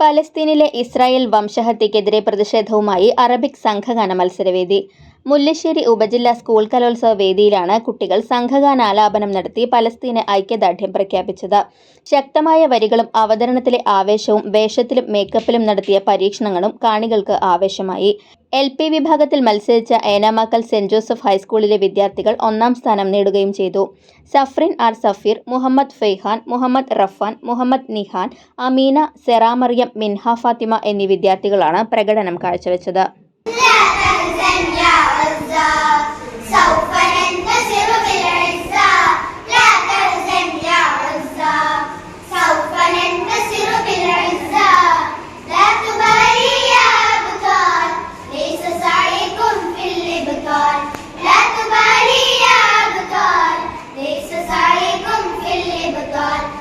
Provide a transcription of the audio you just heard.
പലസ്തീനിലെ Israel വംശഹത്യക്കെതിരെ പ്രതിഷേധവുമായി Arabic സംഘഗാന മത്സരവേദി Mullassery ഉപജില്ലാ school കലോത്സവ വേദിയിലാണ് കുട്ടികൾ സംഘഗാനാലാപനം നടത്തി പലസ്തീന് ഐക്യദാർഢ്യം പ്രഖ്യാപിച്ചത്. ശക്തമായ വരികളും അവതരണത്തിലെ ആവേശവും വേഷത്തിലും മേക്കപ്പിലും നടത്തിയ പരീക്ഷണങ്ങളും കാണികൾക്ക് ആവേശമായി. എൽ പി വിഭാഗത്തിൽ മത്സരിച്ച ഏനാമാക്കൽ സെന്റ് ജോസഫ് ഹൈസ്കൂളിലെ വിദ്യാർത്ഥികൾ ഒന്നാം സ്ഥാനം നേടുകയും ചെയ്തു. സഫ്രിൻ ആർ സഫീർ മുഹമ്മദ് ഫെയ്ഹാൻ മുഹമ്മദ് റഫാൻ മുഹമ്മദ് നിഹാൻ അമീന സെറാമറിയം മിൻഹ ഫാത്തിമ എന്നീ വിദ്യാർത്ഥികളാണ് പ്രകടനം കാഴ്ചവെച്ചത്. God.